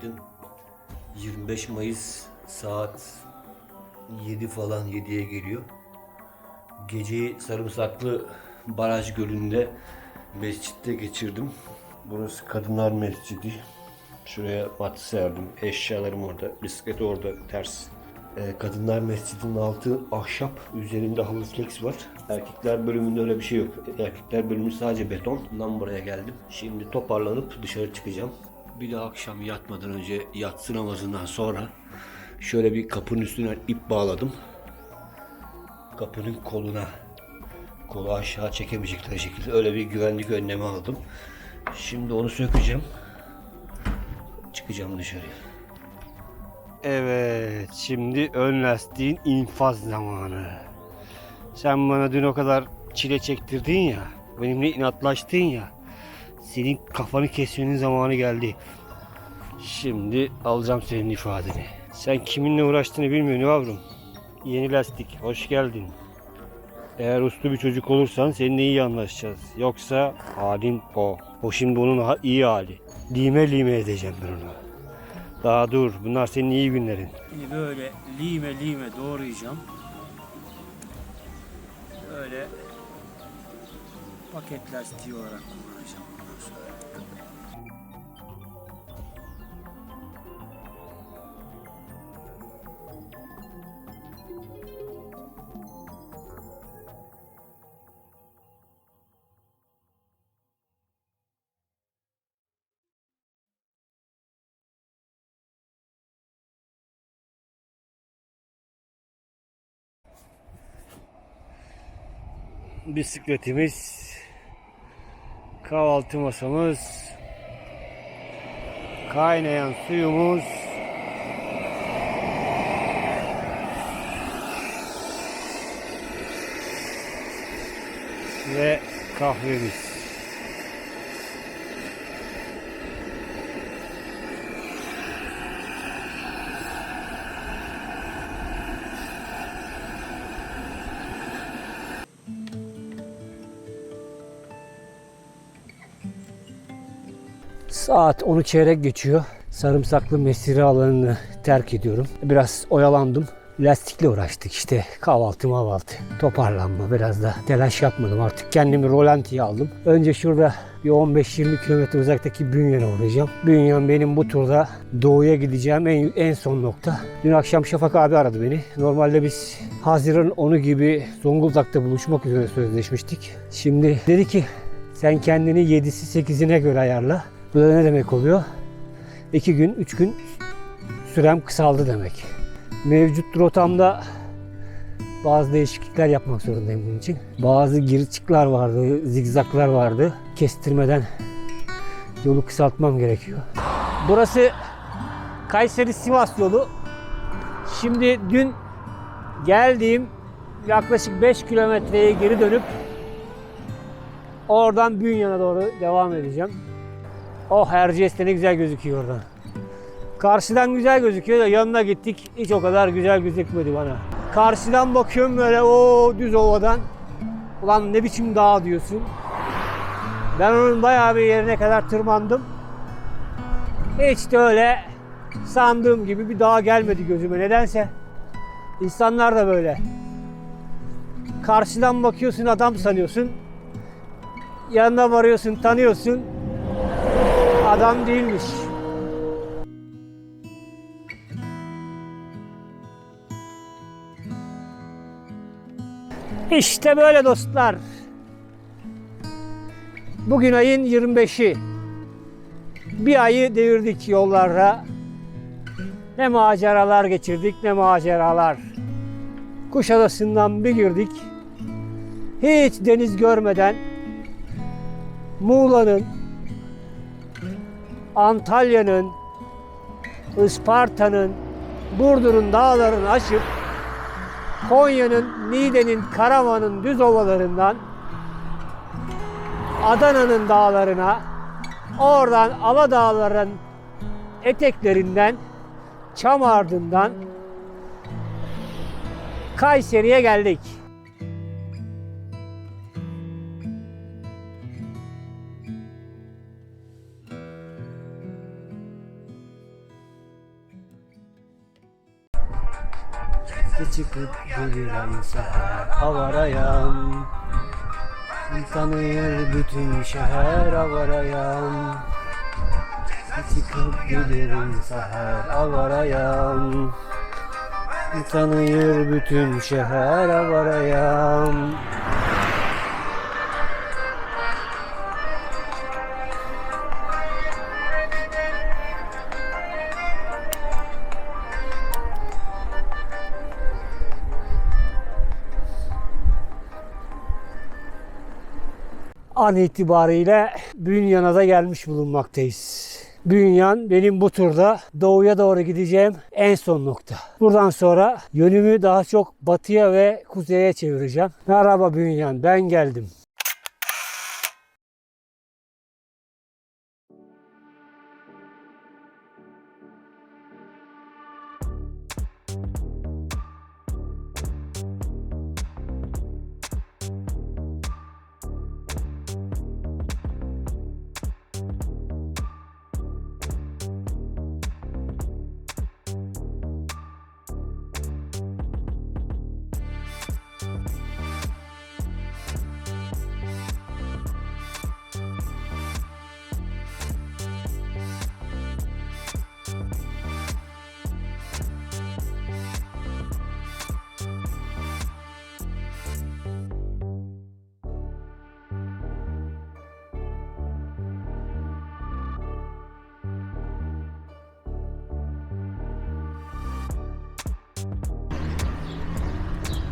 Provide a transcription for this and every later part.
Günaydın. 25 Mayıs saat 7 falan 7'ye geliyor. Geceyi Sarımsaklı Baraj Gölü'nde mescitte geçirdim. Burası Kadınlar Mescidi. Şuraya mat serdim. Eşyalarım orada. Bisiklet orada ters. Ee, Kadınlar Mescidi'nin altı ahşap. Üzerinde halı flex var. Erkekler bölümünde öyle bir şey yok. Erkekler bölümü sadece beton. Bundan buraya geldim. Şimdi toparlanıp dışarı çıkacağım. Bir de akşam yatmadan önce yatsı namazından sonra şöyle bir kapının üstüne ip bağladım. Kapının koluna kolu aşağı çekemeyecekleri şekilde öyle bir güvenlik önlemi aldım. Şimdi onu sökeceğim. Çıkacağım dışarıya. Evet, şimdi ön lastiğin infaz zamanı. Sen bana dün o kadar çile çektirdin ya, benimle inatlaştın ya. Senin kafanı kesmenin zamanı geldi. Şimdi alacağım senin ifadeni. Sen kiminle uğraştığını bilmiyorsun yavrum. Yeni lastik, hoş geldin. Eğer uslu bir çocuk olursan seninle iyi anlaşacağız. Yoksa halin o. O şimdi onun ha- iyi hali. Lime lime edeceğim ben onu. Daha dur. Bunlar senin iyi günlerin. Şimdi böyle lime lime doğrayacağım. Böyle paket lastiği olarak kullanacağım Bisikletimiz, kahvaltı masamız, kaynayan suyumuz, ve kahvemiz. Saat 10'u çeyrek geçiyor. Sarımsaklı mesire alanını terk ediyorum. Biraz oyalandım. Lastikle uğraştık işte kahvaltı mahvaltı toparlanma biraz da telaş yapmadım artık kendimi rolantiye aldım. Önce şurada bir 15-20 kilometre uzaktaki Bünyan'a uğrayacağım. Bünyan benim bu turda doğuya gideceğim en, en son nokta. Dün akşam Şafak abi aradı beni. Normalde biz Haziran 10'u gibi Zonguldak'ta buluşmak üzere sözleşmiştik. Şimdi dedi ki sen kendini 7'si 8'ine göre ayarla. Bu da ne demek oluyor? 2 gün, 3 gün sürem kısaldı demek. Mevcut rotamda bazı değişiklikler yapmak zorundayım bunun için. Bazı gir çıklar vardı, zigzaklar vardı. Kestirmeden yolu kısaltmam gerekiyor. Burası Kayseri Sivas yolu. Şimdi dün geldiğim yaklaşık 5 kilometreye geri dönüp oradan Bünyan'a doğru devam edeceğim. Oh Erciyes de ne güzel gözüküyor oradan. Karşıdan güzel gözüküyor da yanına gittik hiç o kadar güzel gözükmedi bana. Karşıdan bakıyorum böyle o düz ovadan. Ulan ne biçim dağ diyorsun. Ben onun bayağı bir yerine kadar tırmandım. Hiç de öyle sandığım gibi bir dağ gelmedi gözüme nedense. İnsanlar da böyle. Karşıdan bakıyorsun adam sanıyorsun. Yanına varıyorsun tanıyorsun. Adam değilmiş. İşte böyle dostlar. Bugün ayın 25'i. Bir ayı devirdik yollarda. Ne maceralar geçirdik ne maceralar. Kuşadası'ndan bir girdik. Hiç deniz görmeden Muğla'nın, Antalya'nın, Isparta'nın, Burdur'un dağlarını aşıp Konya'nın, Niğde'nin, Karaman'ın düz ovalarından Adana'nın dağlarına, oradan Aladağların eteklerinden, Çam ardından Kayseri'ye geldik. Çıkıp gelirim seher avarayam Tanıyor bütün şehir avarayam Bir çıkıp gelirim seher avarayam Tanıyor bütün şehir avarayam an itibariyle Bünyan'a da gelmiş bulunmaktayız. Bünyan benim bu turda doğuya doğru gideceğim en son nokta. Buradan sonra yönümü daha çok batıya ve kuzeye çevireceğim. Merhaba Bünyan ben geldim.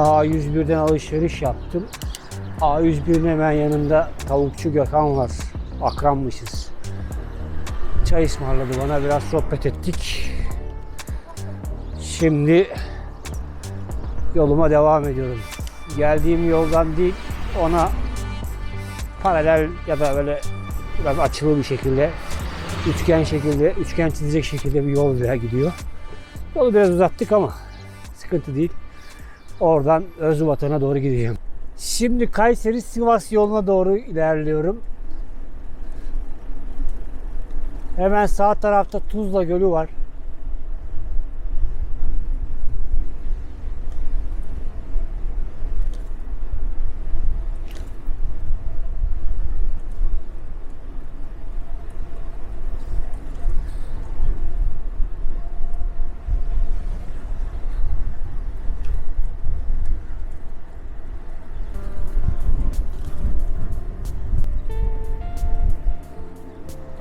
A101'den alışveriş yaptım. A101'in hemen yanında tavukçu Gökhan var. Akranmışız. Çay ısmarladı bana biraz sohbet ettik. Şimdi yoluma devam ediyorum. Geldiğim yoldan değil ona paralel ya da böyle biraz açılı bir şekilde üçgen şekilde üçgen çizecek şekilde bir yol gidiyor. Yolu biraz uzattık ama sıkıntı değil. Oradan Özvatan'a doğru gideceğim. Şimdi Kayseri Sivas yoluna doğru ilerliyorum. Hemen sağ tarafta Tuzla Gölü var.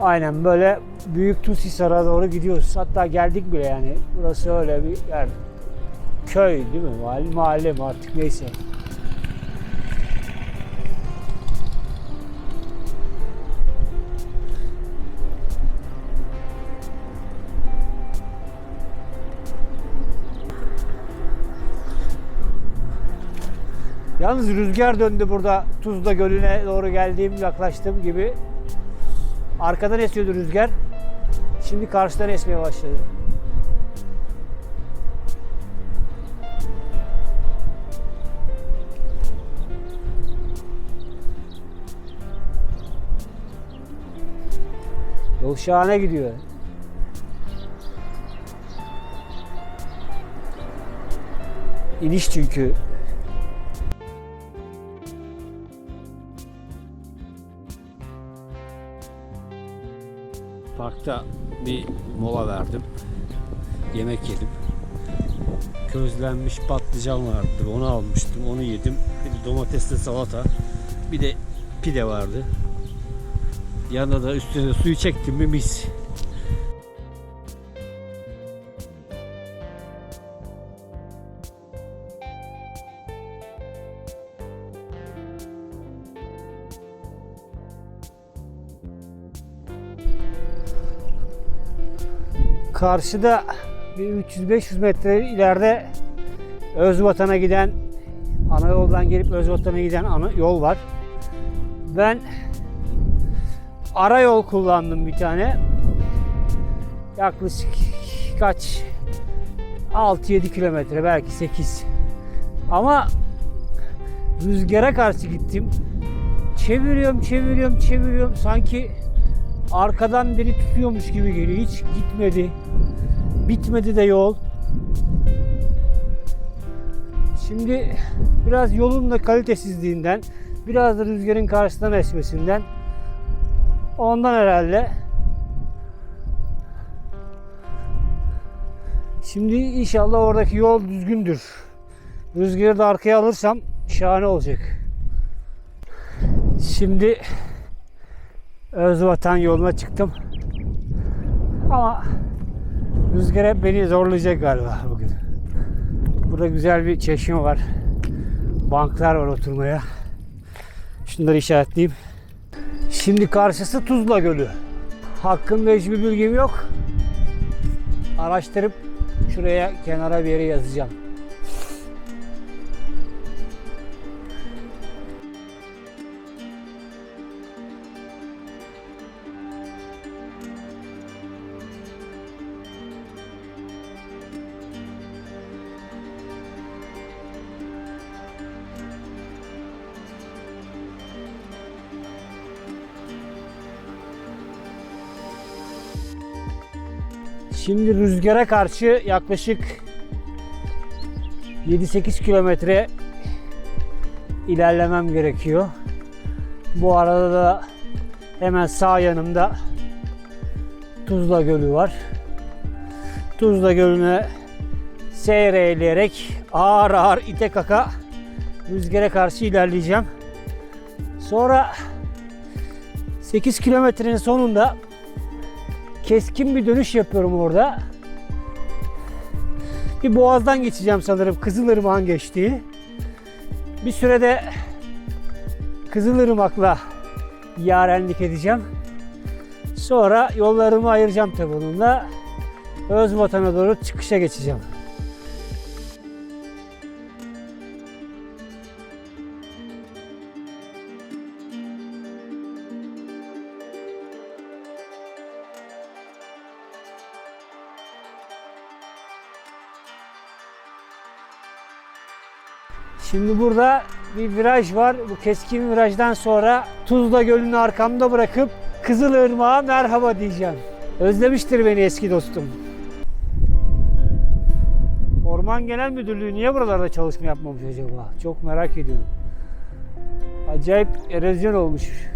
Aynen böyle Büyük Tushisar'a doğru gidiyoruz. Hatta geldik bile yani. Burası öyle bir yer. Köy değil mi? Mahalle, mahalle mi artık neyse. Yalnız rüzgar döndü burada Tuzla Gölü'ne doğru geldiğim yaklaştığım gibi. Arkadan esiyordu rüzgar. Şimdi karşıdan esmeye başladı. Yol şahane gidiyor. İniş çünkü. Parkta bir mola verdim. Yemek yedim. Közlenmiş patlıcan vardı. Onu almıştım. Onu yedim. Bir domatesli salata. Bir de pide vardı. Yanında da üstüne suyu çektim mi mis. Karşıda bir 300-500 metre ileride Özvatan'a giden ana yoldan gelip Özvatan'a giden ana yol var. Ben ara yol kullandım bir tane. Yaklaşık kaç 6-7 kilometre belki 8. Ama rüzgara karşı gittim. Çeviriyorum, çeviriyorum, çeviriyorum. Sanki arkadan biri tutuyormuş gibi geliyor. Hiç gitmedi. Bitmedi de yol. Şimdi biraz yolun da kalitesizliğinden, biraz da rüzgarın karşıdan esmesinden ondan herhalde. Şimdi inşallah oradaki yol düzgündür. Rüzgarı da arkaya alırsam şahane olacak. Şimdi Özvatan yoluna çıktım. Ama rüzgar hep beni zorlayacak galiba bugün. Burada güzel bir çeşme var. Banklar var oturmaya. Şunları işaretleyeyim. Şimdi karşısı Tuzla Gölü. Hakkında hiçbir bilgim yok. Araştırıp şuraya kenara bir yere yazacağım. Şimdi rüzgara karşı yaklaşık 7-8 kilometre ilerlemem gerekiyor. Bu arada da hemen sağ yanımda Tuzla Gölü var. Tuzla Gölü'ne seyreyleyerek ağır ağır ite kaka rüzgara karşı ilerleyeceğim. Sonra 8 kilometrenin sonunda keskin bir dönüş yapıyorum orada. Bir boğazdan geçeceğim sanırım Kızılırmak'ın geçtiği. Bir sürede Kızılırmak'la yarenlik edeceğim. Sonra yollarımı ayıracağım tabi onunla. Öz vatana doğru çıkışa geçeceğim. Şimdi burada bir viraj var. Bu keskin virajdan sonra Tuzla Gölü'nü arkamda bırakıp Kızılırmak'a merhaba diyeceğim. Özlemiştir beni eski dostum. Orman Genel Müdürlüğü niye buralarda çalışma yapmamış acaba? Çok merak ediyorum. Acayip erozyon olmuş.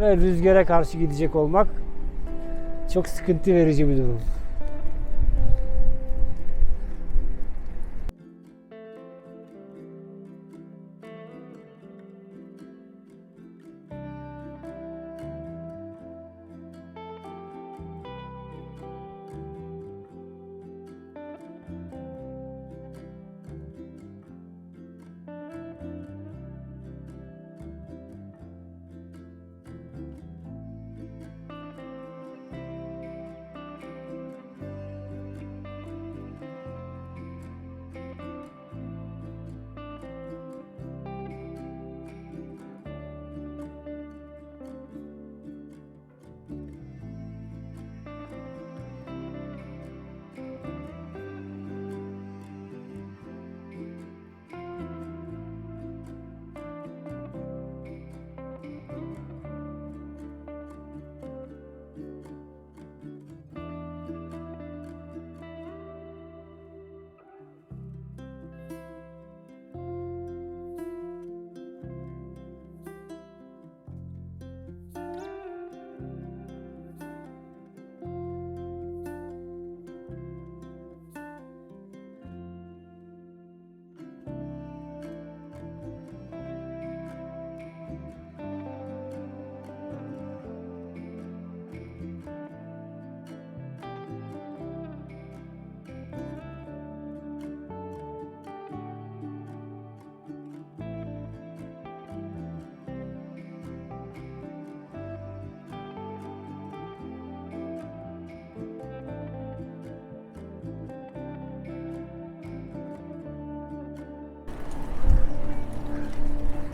Ve rüzgara karşı gidecek olmak çok sıkıntı verici bir durum.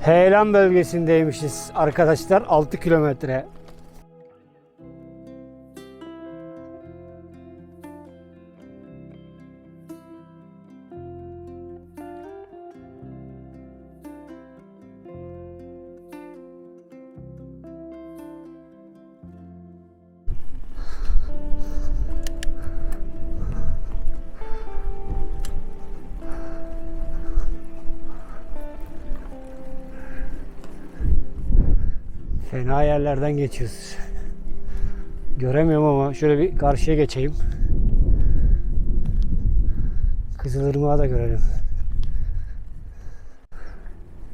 Heyelan bölgesindeymişiz arkadaşlar 6 kilometre. Fena yerlerden geçiyoruz. Göremiyorum ama şöyle bir karşıya geçeyim. Kızılırmağı da görelim.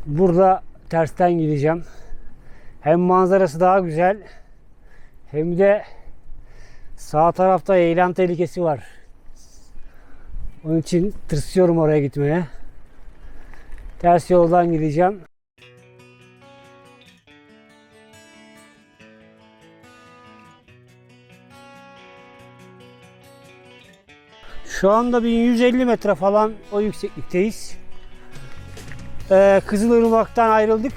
Burada tersten gideceğim. Hem manzarası daha güzel hem de sağ tarafta eylem tehlikesi var. Onun için tırsıyorum oraya gitmeye. Ters yoldan gideceğim. Şu anda 1150 metre falan o yükseklikteyiz. Ee, Kızılırmak'tan ayrıldık.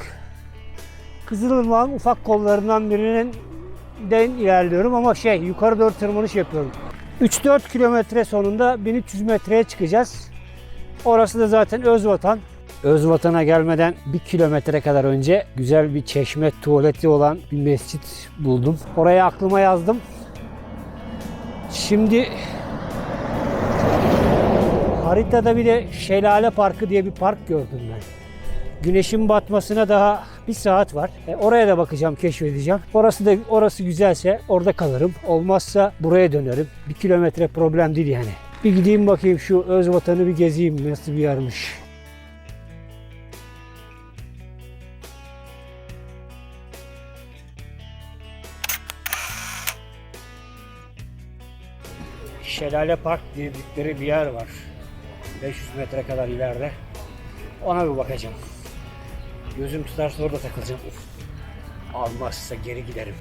Kızılırmak'ın ufak kollarından birinin den ilerliyorum ama şey yukarı doğru tırmanış yapıyorum. 3-4 kilometre sonunda 1300 metreye çıkacağız. Orası da zaten Özvatan. Özvatan'a gelmeden bir kilometre kadar önce güzel bir çeşme tuvaleti olan bir mescit buldum. Oraya aklıma yazdım. Şimdi haritada bir de Şelale Parkı diye bir park gördüm ben. Güneşin batmasına daha bir saat var. E, oraya da bakacağım, keşfedeceğim. Orası da orası güzelse orada kalırım. Olmazsa buraya dönerim. Bir kilometre problem değil yani. Bir gideyim bakayım şu öz vatanı bir gezeyim nasıl bir yermiş. Şelale Park dedikleri bir yer var. 500 metre kadar ileride. Ona bir bakacağım. Gözüm tutarsa orada takılacağım. Almazsa geri giderim.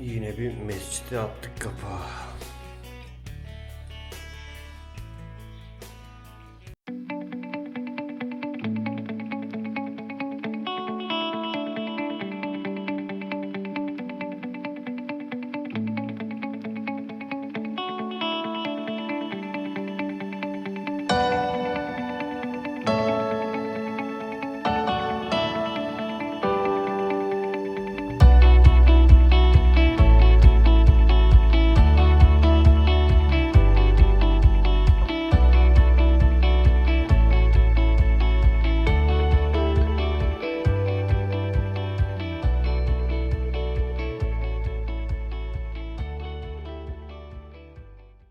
Yine bir mescide attık kapağı.